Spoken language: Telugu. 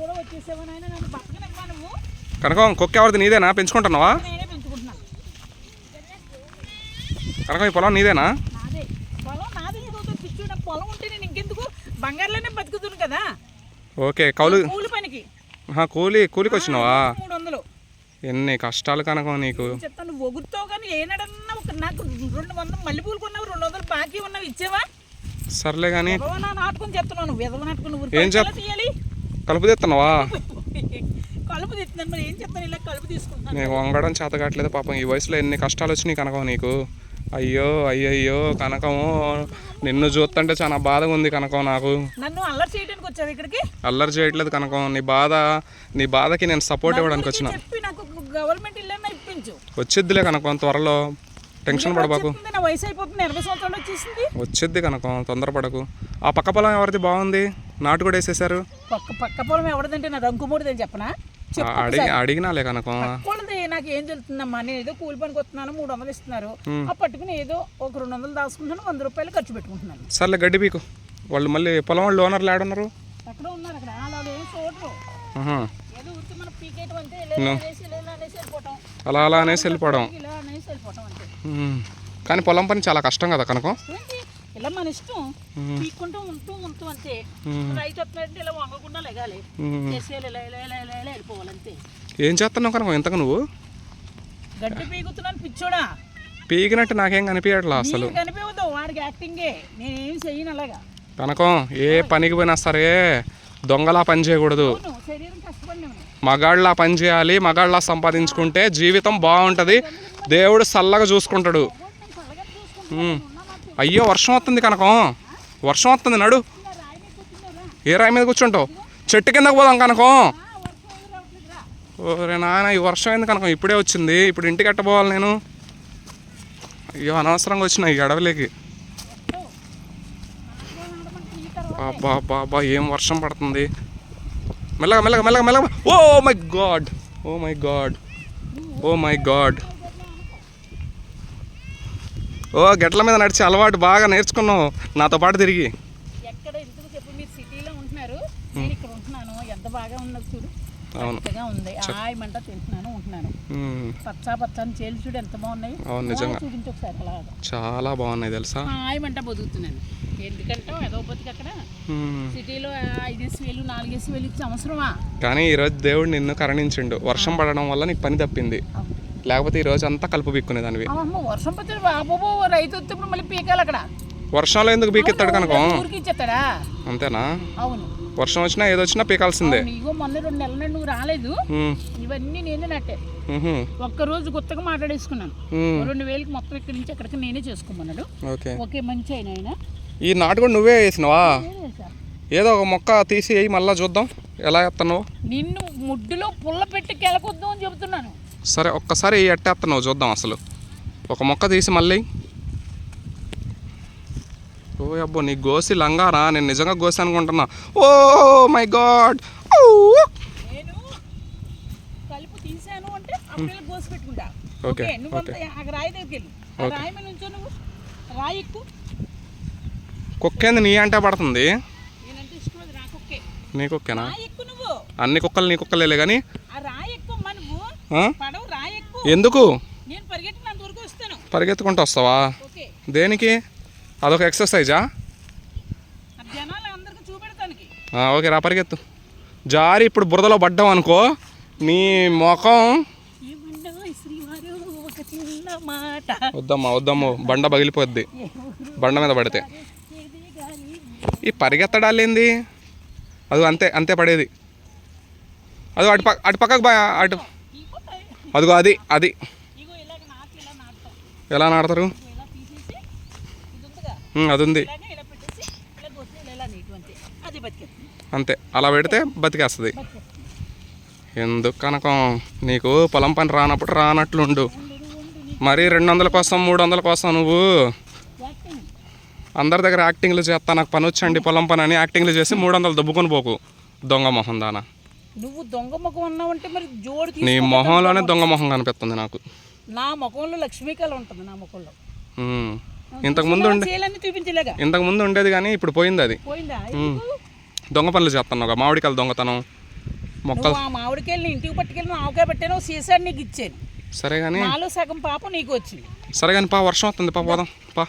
కూడా వచ్చేసావా నాయన నన్ను బతకనివ్వా నువ్వు. కనకం కుక్క ఎవరిది నీదేనా? పెంచుకుంటున్నావా? నేనే పెంచుకుంటున్నాను కనకం ఈ పొలం నీదేనా? నాదే. పొలం నాదే ఏదో పిచ్చు పొలం ఉంటే నేను ఇంకెందుకు? బంగారులోనే బతుకుతును కదా. ఓకే కౌలు కూలి పనికి. ఆహా, కూలి కూలికి వచ్చినావా? మూడు వందలు ఎన్ని కష్టాలు కనకం నీకు. చెప్తాను నువ్వు ఒగురుతావు కానీ ఏనాడన్నా ఒక నాకు రెండు వందలు మల్లెపూలు కొన్నావు రెండు వందలు బాకీ ఉన్నావు ఇచ్చావా? సర్లే కానీ విధవ నా విధవ ఏం చెప్- కలుపు తెస్తున్నావా కలుపు తీస్తున్నాను మరి ఏం చెప్తాను ఇలా కలుపు తీసుకుంటాను నీకు వంగడం చేత కావట్లేదు పాపం. ఈ వయసులో ఎన్ని కష్టాలు వచ్చినాయి కనకం నీకు? అయ్యో అయ్యయ్యో కనకము నిన్ను చూస్తుంటే చాలా బాధగా ఉంది కనకం నాకు. నన్ను అల్లరి చేయడానికి వచ్చావు ఇక్కడికి? అల్లరి చేయట్లేదు కనకం. నీ బాధ నీ బాధకి నేను సపోర్ట్ ఇవ్వడానికి వచ్చిన. చెప్పి నాకు గవర్నమెంట్ ఇల్లు ఇప్పించు. వచ్చిద్దిలే కనకం త్వరలో. టెన్షన్ పడబాకు. వయసు అయిపోతుంది ఎనభై సంవత్సరాలు వచ్చేసింది. వచ్చిద్ది కనకం తొందరపడకు. ఆ పక్క పొలం ఎవరిది బాగుంది? నాటు కూడా వేసేసారు పక్క పక్క పొలం ఎవరిదంటే నా రంకుమూడిది అని చెప్పనా? అడిగి అడిగినాలే కనకం. నాకు ఏం తెలుస్తుందమ్మా? నేను ఏదో కూలి పనికి వస్తున్నాను మూడు వందలు ఇస్తున్నారు. ఆ పట్టుకుని ఏదో ఒక రెండు వందలు దాచుకుంటున్నాను వంద రూపాయలు ఖర్చు పెట్టుకుంటున్నాను. సర్లే గడ్డి పీకు. వాళ్ళు మళ్ళీ పొలం వాళ్ళు ఓనర్లు ఏడున్నారు? ఎక్కడ ఉన్నారు అక్కడ. వాళ్ళు ఏం చూడరు. ఏదో మనం పీకేయటం అంతే అలా అలా అనేసి వెళ్ళిపోవడం. ఇలా అనేసి వెళ్ళిపోవటం అంతే. ఉమ్. కానీ పొలం పని చాలా కష్టం కదా కనకం? ఇలా మన ఇష్టం? పీక్కుంటూ ఉంటూ ఉంటూ అంతే. రైతు వస్తున్నాడంటే ఇలా వంగకుండా లెగాలి. చేసేయాలి ఇలా ఇలా ఇలా ఇలా ఇలా వెళ్ళిపోవాలి అంతే ఏం చేస్తున్నావు కనకం ఇంతకు నువ్వు? గడ్డి పీకుతున్నాను పిచ్చోడా? పీకినట్టు నాకేం కనిపించట్లా అసలు? కనిపించదు వాడికి యాక్టింగే నేనేం చెయ్యను అలాగా. కనకం ఏ పనికి పోయినా సరే దొంగలా పని చేయకూడదు. శరీరం మగాళ్ళ పని చేయాలి మగాళ్ళ సంపాదించుకుంటే జీవితం బాగుంటుంది. దేవుడు చల్లగా చూసుకుంటాడు. అయ్యో వర్షం వస్తుంది కనకం. వర్షం వస్తుంది నడు. ఏ రాయి మీద కూర్చుంటావు? చెట్టు కిందకు పోదాం కనకం. ఓరే నాయన ఈ వర్షం ఏంది కనకం? ఇప్పుడే వచ్చింది. ఇప్పుడు ఇంటికి ఎట్టబోవాలి నేను? అయ్యో అనవసరంగా వచ్చిన ఈ అడవిలోకి. బాబా బాబా ఏం వర్షం పడుతుంది? మెల్లగా మెల్లగా మెల్లగా మెల్లగా. ఓ my god. Oh my god. Oh my god. ఓ గెట్ల మీద నడిచి అలవాటు బాగా నేర్చుకున్నావు. నాతో పాటు తిరిగి. ఎక్కడ ఎందుకు చెప్పు మీరు సిటీలో ఉంటున్నారు. నేను ఇక్కడ ఉంటున్నాను. ఎంత బాగా ఉన్నది చూడు. అవును. ఉంది. ఆయమంట తింటున్నాను ఉంటున్నాను. పచ్చా పచ్చని చేలు చూడు ఎంత బాగున్నాయి. అవును నిజంగా. ఆ, చూపించు ఒకసారి అలాగా. చాలా బాగున్నాయి తెలుసా? ఆయమంట బతుకుతున్నాను ఎందుకంటే ఏదో బతికి అక్కడ. ఉమ్. సిటీలో ఐదేసి వేలు నాలుగేసి వేలు ఇచ్చే అవసరమా? కానీ ఈరోజు దేవుడు నిన్ను కరుణించిండు. వర్షం పడడం వల్ల నీకు పని తప్పింది. లేకపోతే ఈ రోజు అంతా కలుపు బిక్కునే దానివి అమ్మ వర్షం పత్రి బాబో రైతు వస్తే ఇప్పుడు మళ్ళీ పీకాలి అక్కడ. వర్షంలో ఎందుకు బీకెత్తాడు కనుక? అంతేనా? అవును. వర్షం వచ్చినా ఏదో వచ్చినా పీకాల్సిందే. నీగో మొన్న రెండు నెలల నువ్వు రాలేదు. ఇవన్నీ నేనే నట్టే ఒక్క రోజు కొత్తగా మాట్లాడేసుకున్నాను. రెండు వేలకి మొత్తం ఇక్కడి నుంచి అక్కడికి నేనే చేసుకోమన్నాడు. ఓకే. ఓకే మంచి అయినా ఆయన. ఈ నాటు కూడా నువ్వే వేసినవా. ఏదో ఒక మొక్క తీసి వేయి మళ్ళీ చూద్దాం. ఎలా ఎత్తన్నావు నిన్ను ముడ్డులో పుల్ల పెట్టి కెలకొద్దాం అని చెబుతున్నాను. సరే ఒక్కసారి ఎట్టేస్తున్నావు చూద్దాం అసలు. ఒక మొక్క తీసి మళ్ళీ. ఓ అబ్బో నీ గోసి లంగారా నేను నిజంగా గోసి అనుకుంటున్నా. Oh my god! ఓకే, కుక్కేంది నీ అంటే పడుతుంది? నీ కుక్కేనా? అన్ని కుక్కలు నీ కుక్కలేలే కానీ ఎందుకు? పరిగెత్తుకుంటూ వస్తావా? దేనికి? అదొక ఎక్సర్సైజా? ఓకే రా పరిగెత్తు. జారి ఇప్పుడు బురదలో పడ్డావు అనుకో నీ ముఖం వద్దమ్మా వద్దమ్మ బండ పగిలిపోద్ది. బండ మీద పడితే. ఈ పరిగెత్తడాలేంది? అది అంతే అంతే పడేది. అది అటు పక్క అటు పక్కకు బా అటు అదిగో అది అది. ఎలా నాడతారు? అది ఉంది అంతే. అలా పెడితే బతికేస్తుంది. బతికేస్తుంది. ఎందుకు కనకం? నీకు పొలం పని రానప్పుడు రానట్లుండు. మరీ రెండు వందల కోసం మూడు వందల కోసం నువ్వు? అందరి దగ్గర యాక్టింగ్లు చేస్తా నాకు పని వచ్చండి పొలం పని అని యాక్టింగ్లు చేసి మూడు వందలు దబ్బుకొని పోకు. దొంగ మొహం దానా. నువ్వు దొంగ ముఖం అన్నావంటే మరి జోడు నీ మొహంలోనే దొంగ మొహం కనిపిస్తుంది నాకు. నా ముఖంలో లక్ష్మీకళ ఉంటుంది నా ముఖంలో. ఇంతకు ముందు చూపించలేగా? ఇంతకు ముందు ఉండేది కానీ ఇప్పుడు పోయింది అది? దొంగ పనులు చేస్తున్నావు మామిడికాయలు దొంగతనం మొక్కలు మామిడికాయలు ఇంటికి పట్టుకెళ్ళి ఆవకాయ పెట్టాను సీసాడు నీకు ఇచ్చాను. సరే కానీ నాలో సగం పాపం నీకు వచ్చింది. సరే కానీ పా వర్షం వస్తుంది పా పోదాం పా.